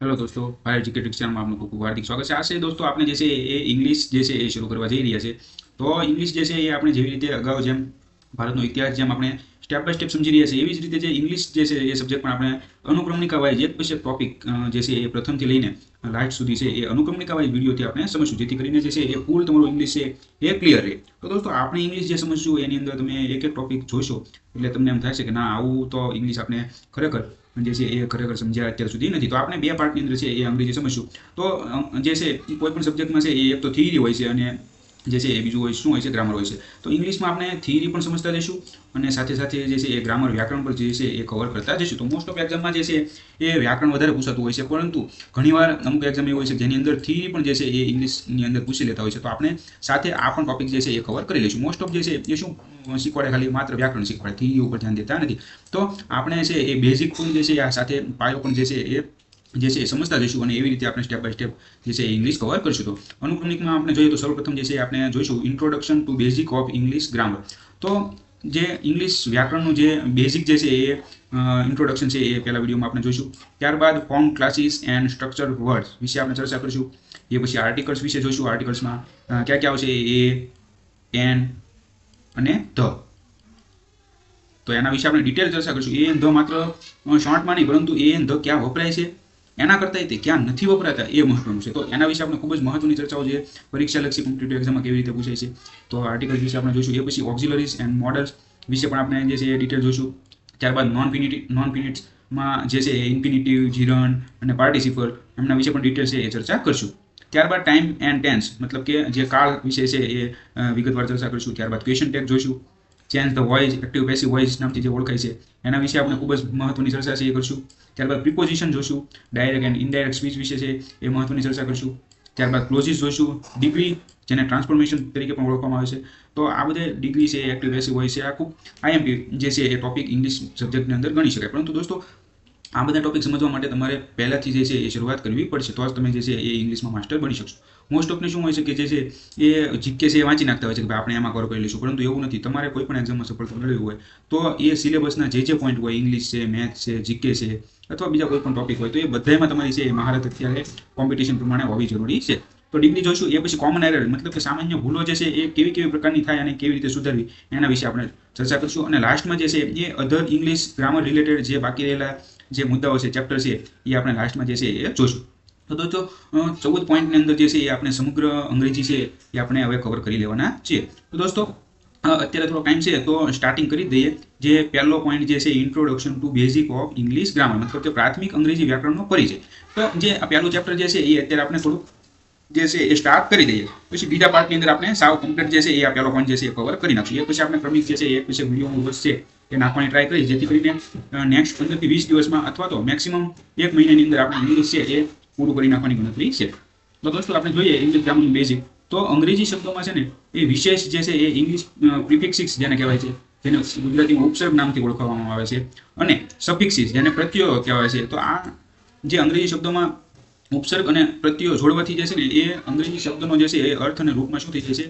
Hello દોસ્તો fire GK ચેનલમાં આપનું ખૂબ ખૂબ હાર્દિક સ્વાગત છે. આ છે દોસ્તો આપણે જે છે એ ઇંગ્લિશ જે છે એ શરૂ કરવા જઈ રહ્યા છે. તો ઇંગ્લિશ જે છે એ આપણે જેવી રીતે અગાઉ જેમ ભારતનો ઇતિહાસ જેમ આપણે સ્ટેપ બાય સ્ટેપ સમજી રહ્યા છીએ, એવી જ રીતે જે ઇંગ્લિશ જે છે એ સબ્જેક્ટ પણ આપણે અનુક્રમણિકા વાઇઝ એક પછી ટોપિક જે છે એ પ્રથમથી લઈને લાસ્ટ સુધી છે એ અનુક્રમણિકા વાઇઝ વિડીયોથી આપણે સમજશું. જેથી કરીને જે છે એ ફૂલ તમારું ઇંગ્લિશ છે એ ક્લિયર રહે. તો દોસ્તો, આપણે ઇંગ્લિશ જે સમજશું, એની અંદર તમે એક એક ટોપિક જોશો, એટલે તમને એમ થાય છે કે ના, આવું તો ઇંગ્લિશ આપણે ખરેખર જે છે એ ખરેખર સમજ્યા અત્યાર સુધી નથી. તો આપણે બે પાર્ટની અંદર છે એ અંગ્રેજી સમજશું. તો જે છે કોઈ પણ સબ્જેક્ટમાં છે એ એક તો થિયરી હોય છે અને જે છે એ બીજું હોય શું હોય છે ગ્રામર હોય છે તો ઇંગ્લિશમાં આપણે થિયરી પણ સમજતા જઈશું અને સાથે સાથે જે છે એ ગ્રામર વ્યાકરણ પર જે છે એ કવર કરતા જઈશું તો મોસ્ટ ઓફ એક્ઝામમાં જે છે એ વ્યાકરણ વધારે પૂછાતું હોય છે પરંતુ ઘણીવાર અમુક એક્ઝામ એવી હોય છે જેની અંદર થિયરી પણ જે છે એ ઇંગ્લિશની અંદર પૂછી લેતા હોય છે તો આપણે સાથે આ પણ ટોપિક જે છે એ કવર કરી લઈશું મોસ્ટ ઓફ જે છે એ શું શીખવાડે ખાલી માત્ર વ્યાકરણ શીખવાડે થિયરી ઉપર ધ્યાન દેતા નથી તો આપણે છે એ બેઝિક પણ જે છે આ સાથે પાયો પણ જે છે એ જે છે એ સમજતા જઈશું અને એવી રીતે આપણે સ્ટેપ બાય સ્ટેપ જે છે ઇંગ્લિશ કવર કરીશું તો અનુક્રમિકમાં આપણે જોઈએ તો સૌપ્રથમ જે છે આપણે જોઈશું introduction to basic of English grammar તો જે ઇંગ્લિશ વ્યાકરણનું જે બેઝિક જે છે એ ઇન્ટ્રોડક્શન છે એ પહેલા વિડીયોમાં આપણે જોઈશું. ત્યારબાદ form classes and structure words વિશે આપણે ચર્ચા કરીશું. એ પછી આર્ટિકલ્સ વિશે જોઈશું. આર્ટિકલ્સમાં ક્યાં ક્યાં આવશે? એ, એન અને ધ. તો એના વિશે આપણે ડિટેલ ચર્ચા કરીશું. એ એન ધ માત્ર શોર્ટમાં નહીં, પરંતુ એ એન ધ ક્યાં વપરાય છે? એના કરતાં તે ક્યાં નથી વપરાતા એ મહત્વનું છે. તો એના વિશે આપણે ખૂબ જ મહત્વની ચર્ચાઓ છે. પરીક્ષાલક્ષી કોમ્પિટેટિવ એક્ઝામમાં કેવી રીતે પૂછાય છે. તો આર્ટિકલ વિશે આપણે જોઈશું. એ પછી ઓક્ઝિલરીઝ એન્ડ મોડલ્સ વિશે પણ આપણે જે છે એ ડિટેલ જોઈશું. ત્યારબાદ નોન પિનિટી નોન પિનિટ્સમાં જે છે ઇન્ફિનિટિવ જીરણ અને પાર્ટિસિપલ એમના વિશે પણ ડિટેલ છે એ ચર્ચા કરશું. ત્યારબાદ ટાઈમ એન્ડ ટેન્સ મતલબ કે જે કાળ વિશે છે એ વિગતવાર ચર્ચા કરીશું. ત્યારબાદ ક્વેશ્ચન ટેગ જોઈશું. Change the voice active passive voice નામથી જે ઓળખાય છે. એના વિશે આપણે ખૂબ જ મહત્વની ચર્ચા છે એ કરશું. ત્યારબાદ પ્રિપોઝિશન જોઈશું ડાયરેક્ટ એન્ડ ઇનડાયરેક્ટ સ્પીચ વિશે છે એ મહત્વની ચર્ચા કરશું. ત્યારબાદ ક્લોઝિસ જોઈશું ડિગ્રી જેને ટ્રાન્સફોર્મેશન તરીકે પણ ઓળખવામાં આવે છે. તો આ બધે ડિગ્રી છે એક્ટિવ પેસિવ વોઇસ છે આ ખૂબ આઈએમપી જે છે એ ટોપિક ઇંગ્લિશ સબ્જેક્ટની અંદર ગણી શકાય. પરંતુ દોસ્તો આ બધા ટોપિક સમજવા માટે તમારે પહેલાથી જે છે એ શરૂઆત કરવી પડશે. તો જ તમે જે છે એ ઇંગ્લિશમાં માસ્ટર બની શકશો. મોસ્ટ ઓફને શું હોય છે કે જે છે એ જીકે છે એ વાંચી નાખતા હોય છે કે ભાઈ આપણે એમાં કવર કરી લઈશું. પરંતુ એવું નથી. તમારે કોઈ પણ એક્ઝામમાં સફળતા મેળવી હોય તો એ સિલેબસના જે જે પોઈન્ટ હોય ઇંગ્લિશ છે મેથ્સ છે જીકે છે અથવા બીજા કોઈ પણ ટોપિક હોય તો એ બધામાં તમારી છે એ મહારત અત્યારે કોમ્પિટિશન પ્રમાણે હોવી જરૂરી છે. તો ડિગ્રી જોઈશું, એ પછી કોમન એરર મતલબ કે સામાન્ય ભૂલો જે છે એ કેવી કેવી પ્રકારની થાય અને કેવી રીતે સુધારવી એના વિશે આપણે ચર્ચા કરીશું. અને લાસ્ટમાં જે છે એ અધર ઇંગ્લિશ ગ્રામર રિલેટેડ જે બાકી રહેલા જે મુદ્દાઓ છે ચેપ્ટર છે, એ આપણે લાસ્ટમાં જે છે એ જોઈશું તો દોસ્તો ચૌદ પોઈન્ટની અંદર જે છે એ આપણે સમગ્ર અંગ્રેજી છે એ આપણે હવે કવર કરી લેવાના છીએ. તો દોસ્તો અત્યારે થોડો ટાઈમ છે, તો સ્ટાર્ટિંગ કરી દઈએ. જે પહેલો પોઈન્ટ જે છે introduction to basic of English grammar મતલબ કે પ્રાથમિક અંગ્રેજી વ્યાકરણનો પરિચય. તો જે પહેલું ચેપ્ટર જે છે એ અત્યારે આપણે થોડુંક જે છે એ સ્ટાર્ટ કરી દઈએ. પછી બીજા પાર્ટની અંદર આપણે સાવ કમ્પ્લીટ જે છે એ આ પહેલો પોઈન્ટ જે છે એ કવર કરી નાખશું એ પછી આપણે ક્રમિક જે છે એ, પછી વીડિયો છે એ નાખવાની ટ્રાય કરી, જેથી કરીને નેક્સ્ટ પંદરથી વીસ દિવસમાં અથવા તો મેક્સિમમ એક મહિનાની અંદર આપણે ઇંગ્લિશ છે એ પૂરું કરી નાખવાની ગણતરી છે. તો દોસ્તો, આપણે જોઈએ ઇંગ્લિશ ગ્રામરનું બેઝિક તો અંગ્રેજી શબ્દોમાં છે ને, એ વિશેષ જે છે એ ઇંગ્લિશ પ્રિફિક્સિક્સ જેને કહેવાય છે, જેને ગુજરાતીમાં ઉપસર્ગ નામથી ઓળખવામાં આવે છે, અને સફિક્સિસ જેને પ્રત્યયો કહેવાય છે. તો આ જે અંગ્રેજી શબ્દોમાં ઉપસર્ગ અને પ્રત્યયો જોડવાથી જે છે ને, એ અંગ્રેજી શબ્દનો જે છે એ અર્થ અને રૂપમાં શું થઈ જાય છે?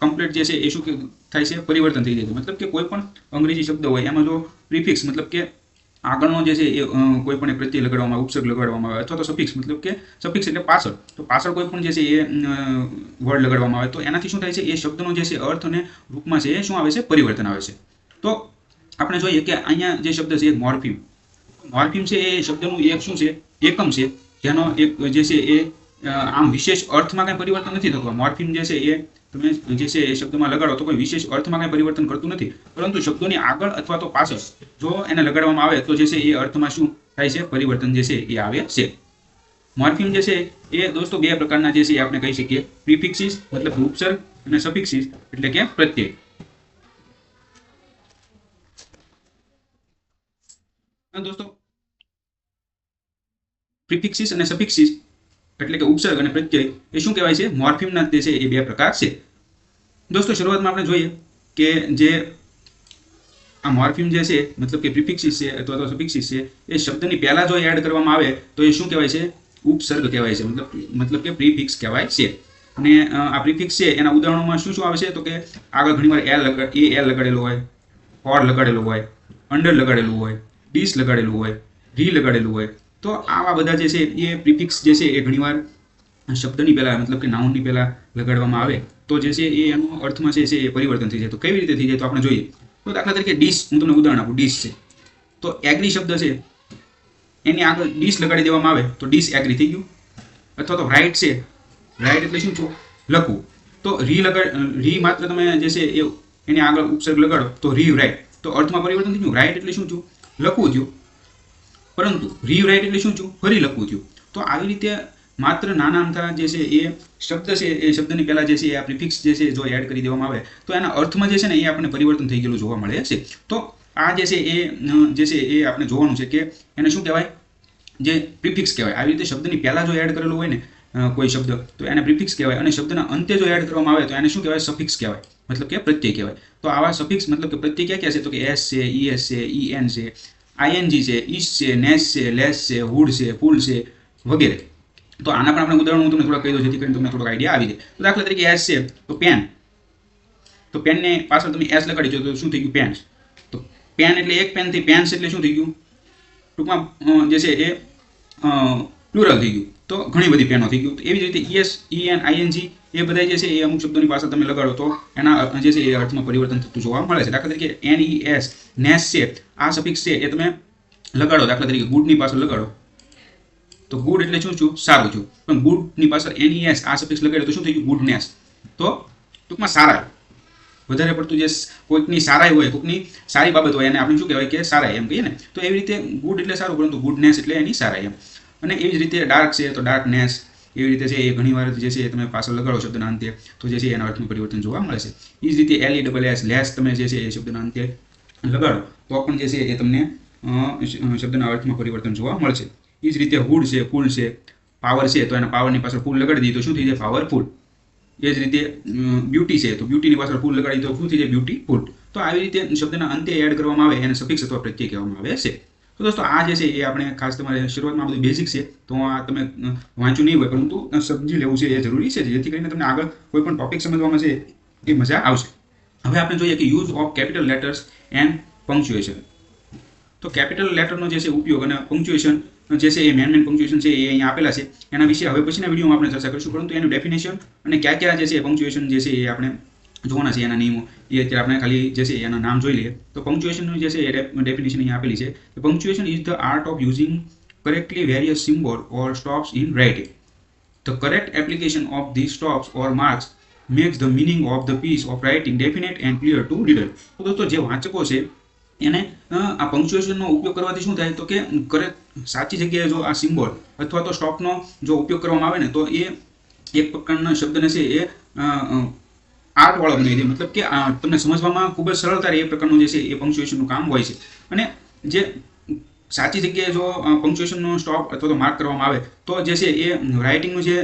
કમ્પ્લીટ જે છે એ શું થાય છે? પરિવર્તન થઈ જાય છે. મતલબ કે કોઈ પણ અંગ્રેજી શબ્દ હોય, એમાં જો પ્રિફિક્સ મતલબ કે આગળનો જે છે એ કોઈ પણ પ્રત્યય લગાડવામાં, ઉપસર્ગ લગાડવામાં આવે અથવા તો સફિક્સ મતલબ કે સફિક્સ એટલે પાછળ. તો પાછળ કોઈ પણ જે છે એ વર્ડ લગાડવામાં આવે તો એનાથી શું થાય છે? એ શબ્દનો જે છે અર્થ અને રૂપમાં છે એ શું આવે છે? પરિવર્તન આવે છે. તો આપણે જોઈએ કે અહીંયા જે શબ્દ છે એ મોર્ફિમ. મોર્ફિમ છે એ શબ્દનું એક શું છે? એકમ છે. જેનો એક જે છે એ આમ વિશેષ અર્થમાં કંઈ પરિવર્તન નથી થતું. મોર્ફિમ જે છે એ, તમે જે છે એ શબ્દમાં લગાડો તો કોઈ વિશેષ અર્થમાં કંઈ પરિવર્તન કરતું નથી. પરંતુ શબ્દોની આગળ અથવા તો પાછળ જો એને લગાડવામાં આવે તો જે છે એ અર્થમાં શું થાય છે? પરિવર્તન જે છે એ આવે છે. મોર્ફિમ જે છે એ દોસ્તો બે પ્રકારના જે છે એ આપણે કહી શકીએ. પ્રિફિક્સિસ, મતલબ ઉપસર્ગ અને સફિક્સિસ, એટલે કે પ્રત્યય. દોસ્તો, પ્રિફિક્સિસ અને સફિક્સિસ એટલે કે ઉપસર્ગ અને પ્રત્યય, એ શું કહેવાય છે? મોર્ફિમના તે છે, એ બે પ્રકાર છે. દોસ્તો, શરૂઆતમાં આપણે જોઈએ કે જે આ મોર્ફિમ જે છે, મતલબ કે પ્રિફિક્સિસ છે અથવા તો સફિક્સિસ છે, એ શબ્દની પહેલાં જો એડ કરવામાં આવે, તો એ શું કહેવાય છે? ઉપસર્ગ કહેવાય છે. મતલબ મતલબ કે પ્રિફિક્સ કહેવાય છે. અને આ પ્રિફિક્સ છે, એના ઉદાહરણોમાં શું શું આવે છે? તો કે આગળ ઘણીવાર એલ લગાડ એ એલ લગાડેલો હોય ફોર લગાડેલો હોય અંડર લગાડેલું હોય, ડીસ લગાડેલું હોય રી લગાડેલું હોય તો આવા બધા જે છે એ પ્રિફિક્સ જે છે એ ઘણીવાર શબ્દની પહેલાં, મતલબ કે નાઉનની પહેલા લગાડવામાં આવે. તો જે છે એ એનો અર્થમાં છે એ પરિવર્તન થઈ જાય. તો કેવી રીતે થઈ જાય તો આપણે જોઈએ. તો દાખલા તરીકે ડીશ હું તમને ઉદાહરણ આપું ડીશ છે. તો એગ્રી શબ્દ છે, એની આગળ ડીશ લગાડી દેવામાં આવે. તો ડીશ એગ્રી થઈ ગયું. અથવા તો રાઇટ છે. રાઇટ એટલે શું? છું લખવું. તો રી લગાડ રી માત્ર તમે જે છે એ, એની આગળ ઉપસર્ગ લગાડો, તો રી રાઇટ તો અર્થમાં પરિવર્તન થઈ ગયું. રાઈટ એટલે શું છું લખવું થયું. પરંતુ રી રાઈટ એટલે શું છું ફરી લખવું થયું. તો આવી રીતે માત્ર નાના અમથા જે છે એ શબ્દ છે, એ શબ્દની પહેલાં જે છે એ આ ફિક્સ જે છે જો એડ કરી દેવામાં આવે, તો એના અર્થમાં જે છે ને એ આપણને પરિવર્તન થઈ ગયેલું જોવા મળે છે. તો આ જે છે એ, જે છે એ આપણે જોવાનું છે કે એને શું કહેવાય? જે પ્રિફિક્સ કહેવાય. આવી રીતે શબ્દની પહેલાં જો એડ કરેલું હોય ને કોઈ શબ્દ, તો એને પ્રિફિક્સ કહેવાય અને શબ્દના અંતે જો એડ કરવામાં આવે તો એને શું કહેવાય? સફિક્સ કહેવાય. મતલબ કે પ્રત્યય કહેવાય. તો આવા સફિક્સ મતલબ કે પ્રત્યય ક્યાં ક્યાં છે? તો કે એસ છે ઈએસ છે ઈ એન છે આઈએનજી છે ઈસ છે નેસ છે લેસ છે હુડ છે ફૂલ છે વગેરે તો આના પણ આપણે ઉદાહરણ હું તમને થોડા કહી દઉં જેથી કરીને તમને થોડોક આઈડિયા આવી જાય તો દાખલા તરીકે એસ છે તો પેન તો પેનને પાછળ તમે એસ લગાડી દો તો શું થઈ ગયું પેન તો પેન એટલે એક પેનથી પેન્સ એટલે શું થઈ ગયું? ટૂંકમાં અ, જે છે એ પ્લુરલ થઈ ગયું. તો ઘણી બધી પેનો થઈ ગયું. તો એવી જ રીતે ઈએસ ઈએન આઈએનજી એ બધા જે છે એ અમુક શબ્દોની પાસે તમે લગાડો તો એના જે છે એ અર્થમાં પરિવર્તન થતું જોવા મળે છે. દાખલા તરીકે એન ઈ એસ નેસ છે આ સફિક્સ છે એ તમે લગાડો. દાખલા તરીકે ગુડની પાછળ લગાડો. તો ગુડ એટલે શું છું સારું છું પણ ગુડની પાછળ ઈ એસ આ સફિક્સ લગાડ્યો તો શું થઈ ગયું ગુડનેસ. તો ટૂંકમાં સારા વધારે પડતું જે કોઈકની સારાઈ હોય, કોઈકની સારી બાબત હોય, એને આપણે શું કહેવાય કે સારાઈ એમ કહીએ ને, તો એવી રીતે ગુડ એટલે સારું, પરંતુ ગુડનેસ એટલે એની સારાઈ એમ. અને એવી જ રીતે ડાર્ક છે તો ડાર્કનેસ. એવી રીતે છે એ ઘણીવાર જે છે તમે પાછળ લગાડો શબ્દના અંતે તો જે છે એના અર્થમાં પરિવર્તન જોવા મળે છે. એ જ રીતે L E double S less તમે જે છે એ શબ્દના અંતે લગાડો, તો પણ જે છે એ તમને શબ્દના અર્થમાં પરિવર્તન જોવા મળશે. એ જ રીતે હુડ છે ફૂલ છે, પાવર છે, તો એના પાવરની પાછળ ફૂલ લગાડી દીધો શું થઈ જાય? પાવરફુલ એ જ રીતે બ્યુટી છે, તો બ્યુટીની પાછળ ફૂલ લગાડી તો શું થઈ જાય? બ્યુટીફુલ તો આવી રીતે શબ્દના અંતે એડ કરવામાં આવે, એને સફિક્સ અથવા પ્રત્યય કહેવામાં આવે છે. તો દોસ્તો, આ જે છે એ આપણે ખાસ તમારે શરૂઆતમાં બધું બેઝિક છે, તો આ તમે વાંચ્યું નહીં હોય, પરંતુ સમજી લેવું છે, એ જરૂરી છે, જેથી કરીને તમને આગળ કોઈ પણ ટોપિક સમજવામાં છે, એ મજા આવશે. હવે આપણે જોઈએ કે use of capital letters and punctuation તો કેપિટલ લેટરનો જે છે ઉપયોગ અને પંક્ચ્યુએશન જે છે એ મેન મેન પંક્ચ્યુએશન છે એ અહીંયા આપેલા છે. એના વિશે હવે પછીના વિડીયોમાં આપણે ચર્ચા કરીશું, પરંતુ એનું ડેફિનેશન અને ક્યાં ક્યાં જે છે પંક્ચ્યુએશન જે છે એ આપણે જોવાના છે એના નિયમો. એ અત્યારે આપણે ખાલી જે છે એના નામ જોઈ લઈએ. તો પંક્ચ્યુએશનનું જે છે એ ડેફિનેશન અહીંયા આપેલી છે. Punctuation is the art of using correctly various symbol or stops in writing the correct application of the stops or marks makes the meaning of the piece of writing definite and clear to reader તો દોસ્તો, જે વાંચકો છે, એને આ પંક્ચ્યુએશનનો ઉપયોગ કરવાથી શું થાય? તો કે કરેક્ટ સાચી જગ્યાએ જો આ સિમ્બોલ અથવા તો સ્ટોપનો જો ઉપયોગ કરવામાં આવે ને, તો એ એક પ્રકારના શબ્દને છે એ આર્ટ વાળો બનાવી મતલબ કે તમને સમજવામાં ખૂબ જ સરળતા રહે એ પ્રકારનું જે છે એ પંક્ચ્યુએશનનું કામ હોય છે. અને જે સાચી જગ્યાએ જો પંક્ચ્યુએશનનો સ્ટોપ અથવા તો માર્ક કરવામાં આવે, તો જે છે એ રાઇટિંગનું જે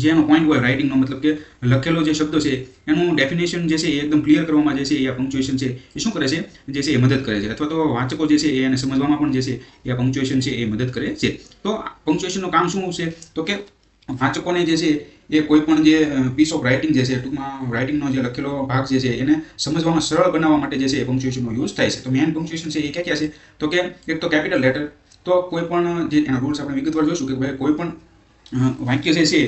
જે એનો પોઈન્ટ હોય રાઇટિંગનો મતલબ કે લખેલો જે શબ્દ છે, એનું ડેફિનેશન જે છે એ એકદમ ક્લિયર કરવામાં જે છે એ આ પંક્ચ્યુએશન છે, એ શું કરે છે? જે છે એ મદદ કરે છે. અથવા તો વાંચકો જે છે એ એને સમજવામાં પણ જે છે એ આ પંક્ચ્યુએશન છે એ મદદ કરે છે. તો પંક્ચ્યુએશનનું કામ શું છે? તો કે વાંચકોને જે છે એ કોઈ પણ જે પીસ ઓફ રાઇટિંગ જે છે, ટૂંકમાં રાઇટિંગનો જે લખેલો ભાગ જે છે, એને સમજવામાં સરળ બનાવવા માટે જે છે, એ પંક્ચ્યુએશનનો યુઝ થાય છે. તો મેન પંક્ચ્યુએશન છે એ ક્યાં ક્યાં છે? તો કે, એક તો કેપિટલ લેટર તો કોઈ પણ જે, એના રૂલ્સ આપણે વિગતવાર જોઈશું કે ભાઈ કોઈ પણ વાક્ય જે છે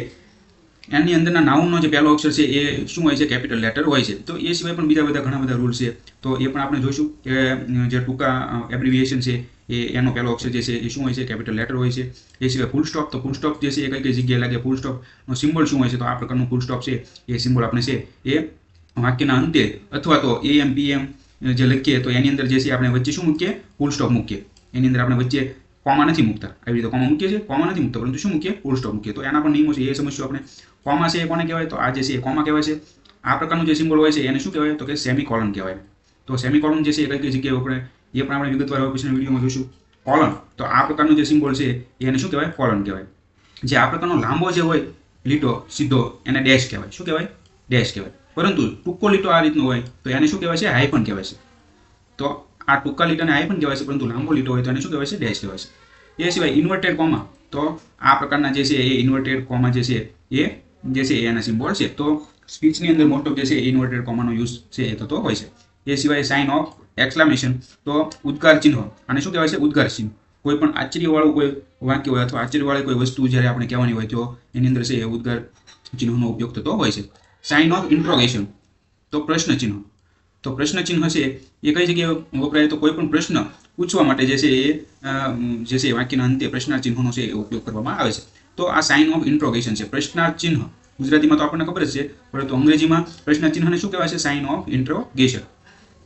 એની અંદરના નાઉનનો જે પહેલો અક્ષર છે એ શું હોય છે? કેપિટલ લેટર હોય છે. તો એ સિવાય પણ બીજા બધા ઘણા બધા રૂલ છે. તો એ પણ આપણે જોઈશું કે જે ટૂંકા એબ્રિવિએશન છે એ એનો પહેલો અક્ષર જે છે એ શું હોય છે? કેપિટલ લેટર હોય છે. એ સિવાય ફૂલ સ્ટોપ તો ફૂલ સ્ટોપ જે છે એ કઈ કઈ જગ્યાએ લાગે? ફૂલ સ્ટોપનો સિમ્બોલ શું હોય છે? તો આ પ્રકારનું ફૂલ સ્ટોપ છે. એ સિમ્બોલ આપણે છે એ વાક્યના અંતે અથવા તો એમ પીએમ જે લખીએ તો એની અંદર જે છે આપણે વચ્ચે શું મૂકીએ? ફૂલ સ્ટોપ મૂકીએ. એની અંદર આપણે વચ્ચે કોમા નથી મૂકતા. આવી રીતે કોમા મૂકીએ છીએ કોમા નથી મૂકતા. પરંતુ શું મૂકીએ ફૂલ સ્ટોપ મૂકીએ તો એના પણ નિયમો છે એ સમજશું આપણે. કોમા છે એ કોને કહેવાય? તો આ જે છે એ કોમા કહેવાય છે. આ પ્રકારનું જે સિમ્બોલ હોય છે એને શું કહેવાય? તો કે સેમી કોલન કહેવાય. તો સેમી કોલન જે છે એ કઈ કઈ જગ્યાએ આપણે એ પણ આપણે વિગતવાર હવે પછીના વિડીયોમાં જોઈશું. કોલન તો આ પ્રકારનું જે સિમ્બોલ છે એને શું કહેવાય? કોલન કહેવાય. જે આ પ્રકારનો લાંબો જે હોય, લીટો, સીધો, એને ડેશ કહેવાય. શું કહેવાય? ડેશ કહેવાય. પરંતુ ટૂંકો લીટો આ રીતનો હોય, તો એને શું કહેવાય છે? હાઇફન કહેવાય છે. તો આ ટૂંકા લીટાને પણ કહેવાય છે, પરંતુ લાંબો લીટો હોય તો એને શું કહેવાય છે? ડેશ કહેવાય છે. એ સિવાય ઇન્વર્ટેડ કોમા તો આ પ્રકારના જે છે એ ઇન્વર્ટેડ કોમા જે છે એ, જે છે એના સિમ્બોલ છે. તો સ્પીચની અંદર મોટો જે છે ઇન્વર્ટેડ કોમાનો યુઝ છે એ થતો હોય છે. એ સિવાય સાઇન ઓફ એક્સક્લામેશન તો ઉદ્ગાર ચિહ્ન, અને શું કહેવાય છે? ઉદ્ગાર ચિહ્ન. કોઈ પણ આશ્ચર્યવાળું કોઈ વાક્ય હોય અથવા આશ્ચર્યવાળી કોઈ વસ્તુ જ્યારે આપણે કહેવાની હોય તો એની અંદર છે એ ઉદ્ગાર ચિહ્નનો ઉપયોગ થતો હોય છે. સાઇન ઓફ ઇન્ટ્રોગેશન તો પ્રશ્ન ચિહ્ન. તો પ્રશ્ન ચિહ્ન છે એ કઈ જગ્યાએ વપરાય? તો કોઈ પણ પ્રશ્ન પૂછવા માટે જે છે એ જે છે વાક્યના અંતે પ્રશ્નાર્થ ચિહ્નનો છે એ ઉપયોગ કરવામાં આવે છે. તો આ સાઇન ઓફ ઇન્ટ્રોગેશન છે. પ્રશ્નાર્થ ચિહ્ન. ગુજરાતીમાં તો આપણને ખબર જ છે, પરંતુ અંગ્રેજીમાં પ્રશ્નાર્થ ચિહ્નને શું કહેવાય છે? સાઇન ઓફ ઇન્ટ્રોગેશન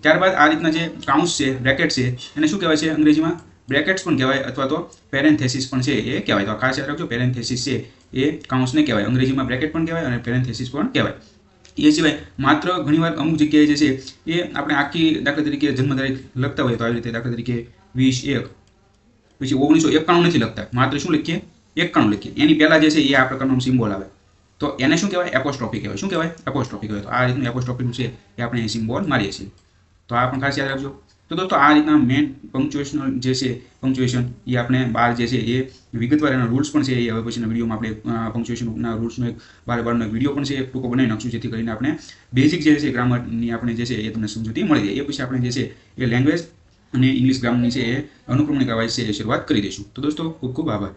ત્યારબાદ આ રીતના જે કાઉન્સ છે બ્રેકેટ છે, એને શું કહેવાય છે અંગ્રેજીમાં? બ્રેકેટ્સ પણ કહેવાય અથવા તો પેરેન્થેસિસ પણ છે એ કહેવાય. તો ખાસ યાદ રાખજો પેરેન્થેસિસ છે એ કાઉન્સને કહેવાય. અંગ્રેજીમાં બ્રેકેટ પણ કહેવાય અને પેરેન્થેસિસ પણ કહેવાય. એ સિવાય માત્ર ઘણીવાર અમુક જગ્યાએ જે છે, એ આપણે આખી દાખલા તરીકે જન્મ તારીખ લખતા હોઈએ તો આવી રીતે દાખલા તરીકે વીસ એક, પછી ઓગણીસો એકાણું નથી લખતા. માત્ર શું લખીએ? એકાણું લખીએ. એની પહેલાં જે છે, એ આ પ્રકારનો સિમ્બોલ આવે. તો એને શું કહેવાય? એપોસ્ટ્રોફી કહેવાય. શું કહેવાય? એપોસ્ટ્રોફી કહેવાય. તો આ રીતનું એપોસ્ટ્રોફીનું છે, એ આપણે સિમ્બોલ મારીએ છીએ. તો આ પણ ખાસ યાદ રાખજો. તો દોસ્તો, આ રીતના મેન પંક્ચ્યુએશનલ જે છે પંક્ચ્યુએશન એ આપણે બાર જે છે એ વિગતવાર એના રૂલ્સ પણ છે એ હવે પછીના વિડીયોમાં આપણે પંક્ચ્યુએશનના રૂલ્સનો એક બાર બારનો વીડિયો પણ છે એ ટૂંકો બનાવી નાખશું, જેથી કરીને આપણે બેઝિક જે છે ગ્રામરની આપણે જે છે એ તમને સમજૂતી મળી જાય. એ પછી આપણે જે છે એ લેંગ્વેજ અને ઇંગ્લિશ ગ્રામરની છે એ અનુક્રમણિકા વાઇઝ છે એ શરૂઆત કરી દઈશું. તો દોસ્તો, ખૂબ ખૂબ આભાર.